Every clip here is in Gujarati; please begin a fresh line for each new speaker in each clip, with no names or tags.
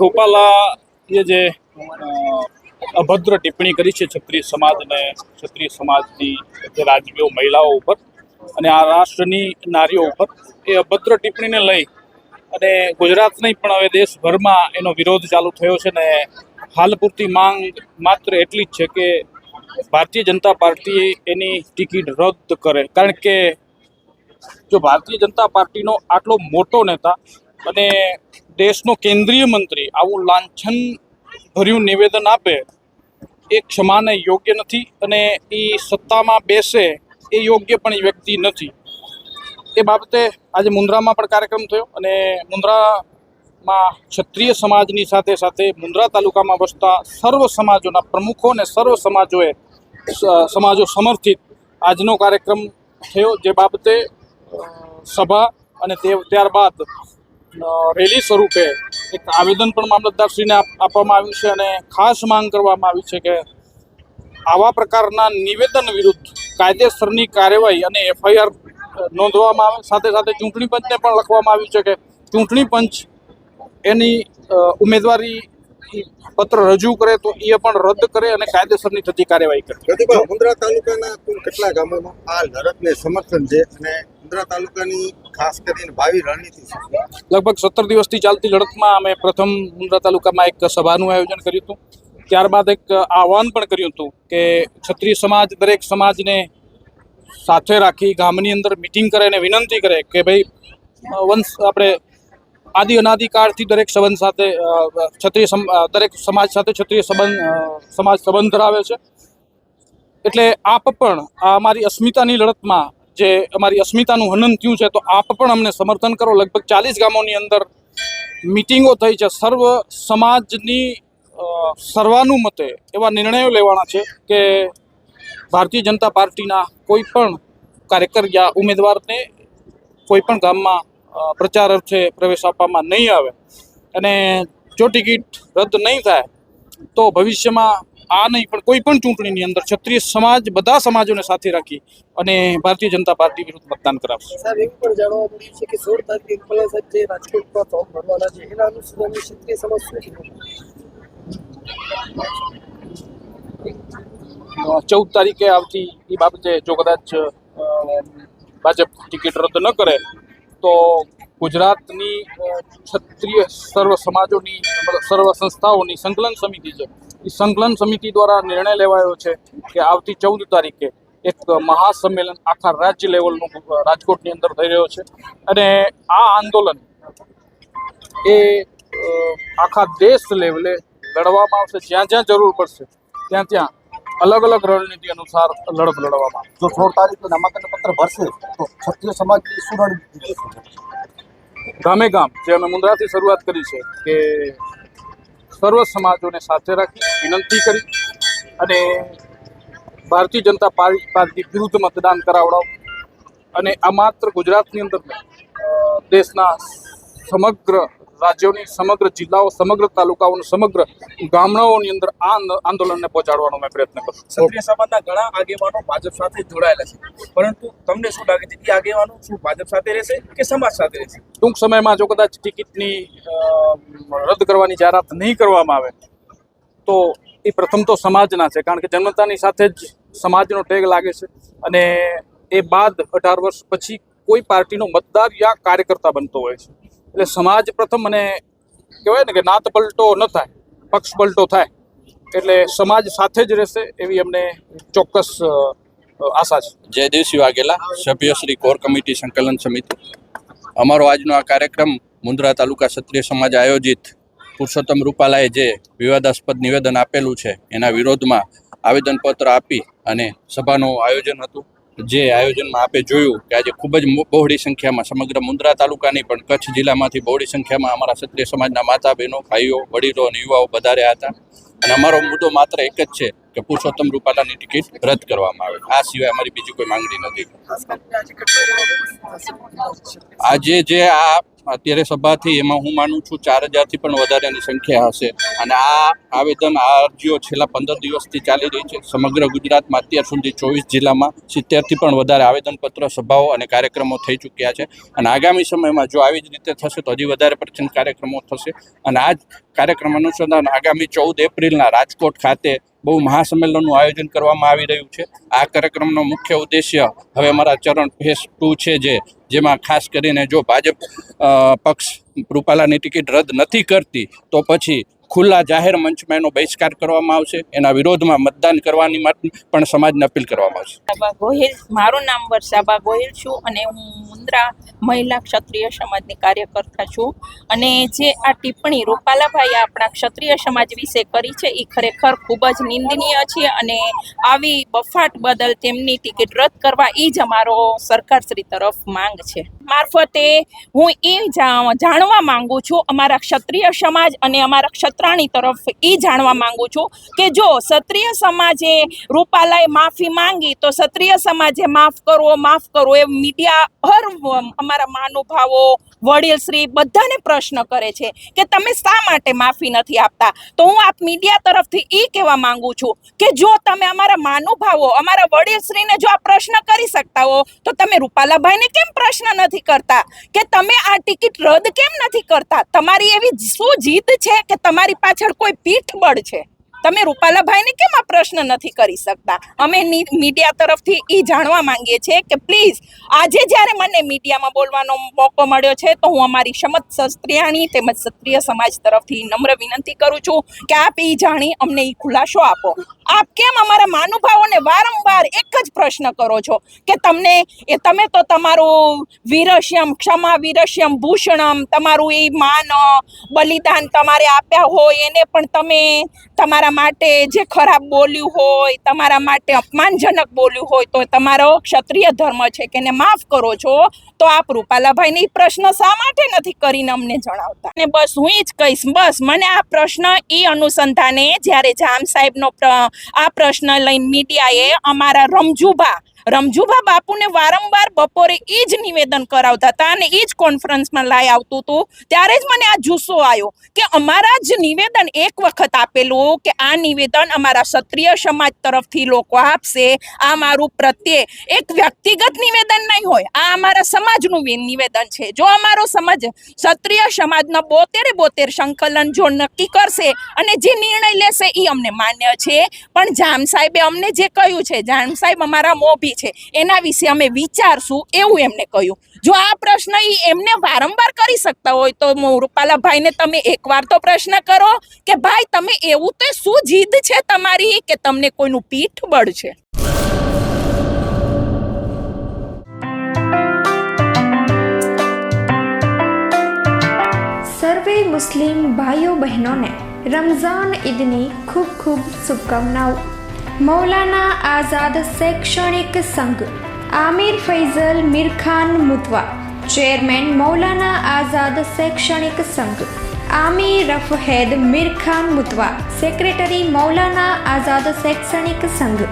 રૂપાલાએ જે અભદ્ર ટિપ્પણી કરી છે ક્ષત્રિય સમાજને, ક્ષત્રિય સમાજની જે રાજવીઓ, મહિલાઓ ઉપર અને આ રાષ્ટ્રની નારીઓ ઉપર એ અભદ્ર ટિપ્પણીને લઈ અને ગુજરાત નહીં, પણ હવે દેશભરમાં એનો વિરોધ ચાલુ થયો છે ને હાલ પૂરતી માંગ માત્ર એટલી જ છે કે ભારતીય જનતા પાર્ટી એની ટિકિટ રદ કરે. કારણ કે જો ભારતીય જનતા પાર્ટીનો આટલો મોટો નેતા અને દેશનો કેન્દ્રીય મંત્રી આવું લાંછન ભર્યું નિવેદન આપે એ ક્ષમાને યોગ્ય નથી અને એ સત્તામાં બેસે એ યોગ્ય પણ એ વ્યક્તિ નથી. એ બાબતે આજે મુન્દ્રામાં પણ કાર્યક્રમ થયો અને મુન્દ્રામાં ક્ષત્રિય સમાજની સાથે સાથે મુન્દ્રા તાલુકામાં વસતા સર્વ સમાજોના પ્રમુખો અને સર્વ સમાજોએ સમાજો સમર્થિત આજનો કાર્યક્રમ થયો. જે બાબતે સભા અને તે, ત્યારબાદ રેલી સ્વરૂપે એક આવેદન પણ મામલતદારશ્રીને આપ- આપવામાં આવ્યું છે અને ખાસ માંગ કરવામાં આવી છે કે આવા પ્રકારના નિવેદન વિરુદ્ધ કાયદેસરની કાર્યવાહી અને એફઆઈઆર નોંધવામાં આવે. સાથે સાથે ચૂંટણી પંચને પણ લખવામાં આવ્યું છે કે ચૂંટણી પંચ એની ઉમેદવારી પત્ર રજૂ કરે તો એ પણ રદ કરે અને કાયદેસરની થતી કાર્યવાહી કરે.
પ્રતિભા તાલુકાના કેટલા ગામોમાં આ લડતને સમર્થન છે અને મુન્દ્રા તાલુકાની ખાસ કરીને ભાવિ રણનીતિ
લગભગ સત્તર દિવસથી ચાલતી લડતમાં અમે પ્રથમ મુંદ્રા તાલુકામાં એક સભાનું આયોજન કર્યું હતું. ત્યારબાદ એક આહવાન પણ કર્યું હતું કે ક્ષત્રિય સમાજ, દરેક સમાજને સાથે રાખી ગામની અંદર મિટિંગ કરે અને વિનંતી કરે કે ભાઈ વંશ, આપણે આદિ અનાદિ કાળથી દરેક સંબંધ સાથે ક્ષત્રિય દરેક સમાજ સાથે ક્ષત્રિય સંબંધ સમાજ સંબંધ ધરાવે છે. એટલે આપ પણ આ અમારી અસ્મિતાની લડતમાં જે અમારી અસ્મિતાનું હનન થયું છે, તો આપ પણ અમને સમર્થન કરો. લગભગ ચાલીસ ગામોની અંદર મિટિંગો થઈ છે. સર્વ સમાજની સર્વાનુમતે એવા નિર્ણયો લેવાના છે કે ભારતીય જનતા પાર્ટીના કોઈ પણ કાર્યકર યા ઉમેદવારને કોઈ પણ ગામમાં પ્રચાર અર્થે પ્રવેશ આપવામાં નહીં આવે અને જો ટિકિટ રદ નહીં થાય, તો ભવિષ્યમાં આ નહીં પણ કોઈ પણ ચૂંટણીની અંદર ક્ષત્રિય સમાજ બધા સમાજોને સાથે રાખી અને ભારતીય જનતા પાર્ટી વિરુદ્ધ મતદાન કરાવશે.
સાહેબ એવું પણ જાણવા મળ્યું છે કે સોળ તારીખે ઇકબાલ સાહેબ જે રાજકોટમાં ફોર્મ ભરવાના છે એના અનુસંધાને ક્ષત્રિય સમાજ શું
ચૌદ તારીખે આવતી એ બાબતે જો કદાચ ભાજપ ટિકિટ રદ ન કરે તો ગુજરાતની ક્ષત્રિય સર્વ સમાજોની સર્વ સંસ્થાઓની સંકલન સમિતિ છે એ સંકલન સમિતિ દ્વારા નિર્ણય લેવાયો છે કે આવતી ચૌદ તારીખે એક મહાસંમેલન આખા રાજ્ય લેવલનું રાજકોટની અંદર થઈ રહ્યો છે. અને આ આંદોલન એ આખા દેશ લેવલે લડવામાં આવશે. જ્યાં જ્યાં જરૂર પડશે ત્યાં ત્યાં અલગ અલગ રણનીતિ અનુસાર લડત લડવામાં
જો સોળ તારીખે નામાંકન પત્ર ભરશે તો ક્ષત્રિય સમાજની શું રણનીતિ
ગામે ગામ જે અમે મુન્દ્રાથી શરૂઆત કરી છે કે સર્વ સમાજોને સાથે રાખી વિનંતી કરી અને ભારતીય જનતા પાર્ટી વિરુદ્ધ મતદાન કરાવડાવ. અને આ માત્ર ગુજરાતની અંદર દેશના સમગ્ર રાજ્યોની, સમગ્ર જિલ્લાઓ, સમગ્ર તાલુકાઓની, સમગ્ર ગામડાઓની અંદર આ આંદોલનને પહોંચાડવાનો મેં પ્રયત્ન કરું
ક્ષત્રિય સમાજના ઘણા આગેવાનો ભાજપ સાથે જોડાયેલા છે. પરંતુ તમને શું લાગે છે કે આગેવાનો શું ભાજપ સાથે રહેશે કે સમાજ સાથે રહેશે?
ટૂંક સમયમાં જો કદાચ ટિકિટની રદ કરવાની જાહેરાત નહીં કરવામાં આવે, તો એ પ્રથમ તો સમાજના છે, કારણ કે જનતાની સાથે જ સમાજનો ટેગ લાગે છે અને એ બાદ અઢાર વર્ષ પછી કોઈ પાર્ટીનો મતદાર યા કાર્યકર્તા બનતો હોય છે. એટલે સમાજ પ્રથમ અને કહેવાય ને કે નાત પલટો ન થાય, પક્ષ પલટો થાય, એટલે સમાજ સાથે જ રહેશે એવી અમને ચોક્કસ આશા છે.
જયદેવસિંહ વાઘેલા, સભ્ય શ્રી કોર કમિટી સંકલન સમિતિ. અમારો આજનો આ કાર્યક્રમ મુન્દ્રા તાલુકા ક્ષત્રિય સમાજ આયોજિત પુરુષોત્તમ રૂપાલાએ જે વિવાદાસ્પદ નિવેદન આપેલું છે, એના વિરોધમાં આવેદનપત્ર આપી અને સભાનું આયોજન હતું. જે આયોજનમાં આપે જોયું કે આજે ખૂબ જ બહોળી સંખ્યામાં સમગ્ર મુન્દ્રા તાલુકાની પણ કચ્છ જિલ્લામાંથી બહોળી સંખ્યામાં અમારા ક્ષત્રિય સમાજના માતા બહેનો ભાઈઓ, વડીલો અને યુવાઓ વધાર્યા હતા. અને અમારો મુદ્દો માત્ર એક જ છે કે પુરુષોત્તમ રૂપાલાની ટિકિટ રદ કરવામાં આવે આ સિવાય અમારી બીજી કોઈ માંગણી નથી?
આજે
જે આ અત્યારે સભાથી એમાં હું માનું છું ચાર હજારથી પણ વધારેની સંખ્યા હશે. અને આ આવેદન આ અરજીઓ છેલ્લા પંદર દિવસથી ચાલી રહી છે. સમગ્ર ગુજરાતમાં અત્યાર સુધી ચોવીસ જિલ્લામાં સિત્તેરથી પણ વધારે આવેદનપત્ર, સભાઓ અને કાર્યક્રમો થઈ ચૂક્યા છે. અને આગામી સમયમાં જો આવી જ રીતે થશે તો હજી વધારે પ્રચંડ કાર્યક્રમો થશે. અને આ જ કાર્યક્રમ અનુસંધાન આગામી ચૌદ એપ્રિલના રાજકોટ ખાતે બહુ મહાસંમેલનનું આયોજન કરવામાં આવી રહ્યું છે. આ કાર્યક્રમનો મુખ્ય ઉદ્દેશ્ય હવે અમારા ચરણ ફેસ ટુ છે જે જેમાં ખાસ કરીને જો ભાજપ પક્ષ રૂપાલાની ટિકિટ રદ નથી કરતી, તો પછી ખુલ્લા જાહેર મંચમાં એનો બહિષ્કાર કરવામાં આવશે. એના વિરોધમાં મતદાન કરવાની પણ સમાજને અપીલ કરવામાં આવશે.
ગોહિલ, મારું નામ વર્ષાબા ગોહિલ છું અને હું મુન્દ્રા મહિલા ક્ષત્રિય સમાજની કાર્યકર્તા છું. અને જે આ ટિપ્પણી રૂપાલાભાઈએ આપણા ક્ષત્રિય સમાજ વિશે કરી છે એ ખરેખર ખૂબ જ નિંદનીય છે અને આવી બફાટ બદલ તેમની ટિકિટ રદ કરવા એ જ અમારો સરકારશ્રી તરફ માંગ છે. મારફતે હું એ જાણવા માંગુ છું, અમારા ક્ષત્રિય સમાજ અને અમારા ક્ષત્રાણી તરફ એ જાણવા માંગુ છું કે જો ક્ષત્રિય સમાજે રૂપાલાએ માફી માંગી, તો ક્ષત્રિય સમાજે માફ કરવો માફ કરવો એ મીડિયા હર અમારા મહાનુભાવો, વડીલ શ્રી બધાને પ્રશ્ન કરે છે કે તમે શા માટે માફી નથી આપતા? તો હું આપ મીડિયા તરફથી એ કહેવા માંગુ છું કે જો તમે અમારા મહાનુભાવો, અમારા વડીલ શ્રીને જો આ પ્રશ્ન કરી શકતા હો, તો તમે રૂપાલાભાઈને કેમ પ્રશ્ન નથી કરતા? કે તમે આ ટિકિટ રદ કેમ નથી કરતા? તમારી એવી શું જીદ છે કે તમારી પાછળ કોઈ પીઠબળ છે? તમે રૂપાલાભાઈને કેમ આ પ્રશ્ન નથી કરી શકતા? અમે મીડિયા તરફથી એ જાણવા માંગીએ છીએ કે પ્લીઝ, આજે જ્યારે મને મીડિયામાં બોલવાનો મોકો મળ્યો છે, તો હું અમારી સમત ક્ષત્રિયાણી તેમજ ક્ષત્રિય સમાજ તરફથી નમ્ર વિનંતી કરું છું કે આપ એ જાણી અમને એ ખુલાસો આપો. આપ કેમ અમારા માનુભાવોને વારંવાર એક જ પ્રશ્ન કરો છો કે તમને એ તમે તો તમારું વીરસ્યમ, ક્ષમા વીરસ્યમ, ભૂષણમ, તમારું એ માન, બલિદાન તમારે આપ્યા હોય, એને પણ તમે તમારા માટે જે ખરાબ બોલ્યું હોય, તમારા માટે અપમાનજનક બોલ્યું હોય, તો તમારો ક્ષત્રિય ધર્મ છે કે એને માફ કરો છો, તો આપ રૂપાલાભાઈને એ પ્રશ્ન શા માટે નથી કરીને અમને જણાવતા? અને બસ હું જ કહીશ, બસ મને આ પ્રશ્ન એ અનુસંધાને જ્યારે જામ સાહેબનો આ પ્રશ્ન લઈને મીડિયાએ અમારા રમજુભા રમજુભા બાપુને વારંવાર બપોરે એ જ નિવેદન કરાવતા હતા અને એ જ કોન્ફરન્સમાં લાઈ આવતું હતું. ત્યારે જ મને આ જુસ્સો આવ્યો કે અમારા જ નિવેદન એક વખત આપેલું કે આ નિવેદન અમારા ક્ષત્રિય સમાજ તરફથી લોકો આપશે. આ મારું પ્રત્યે એક વ્યક્તિગત નિવેદન નહીં હોય, આ અમારા સમાજનું નિવેદન છે. જો અમારો સમાજ ક્ષત્રિય સમાજના બોતેરે બોતેર સંકલન જો નક્કી કરશે અને જે નિર્ણય લેશે એ અમને માન્ય છે. પણ જામ સાહેબે અમને જે કહ્યું છે, જામ સાહેબ અમારા મોભી છે. એના વિશે અમે વિચારશું, એવું એમને કહ્યું. જો આ પ્રશ્ન એ એમને વારંવાર કરી શકતા હોય તો રૂપાલાભાઈને તમે એકવાર તો પ્રશ્ન કરો કે ભાઈ તમે એવું તો શું જીદ છે તમારી કે તમને કોઈનું પીઠ બળ છે
સર્વે મુસ્લિમ ભાઈઓ બહેનોને રમઝાન ઈદની ખૂબ ખૂબ શુભકામનાઓ. મૌલાના આઝાદ શૈક્ષણિક સંઘ. આમિર ફૈઝલ મિરખાન મુતવા, ચેરમેન મૌલાના આઝાદ શૈક્ષણિક સંઘ. આમી રફહેદ મિરખાન મુતવા, સેક્રેટરી મૌલાના આઝાદ શૈક્ષણિક સંઘ.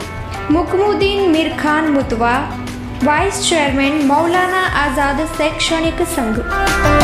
મુકમુદ્દીન મિરખાન મુતવા, વાઇસ ચેરમેન મૌલાના આઝાદ શૈક્ષણિક સંઘ.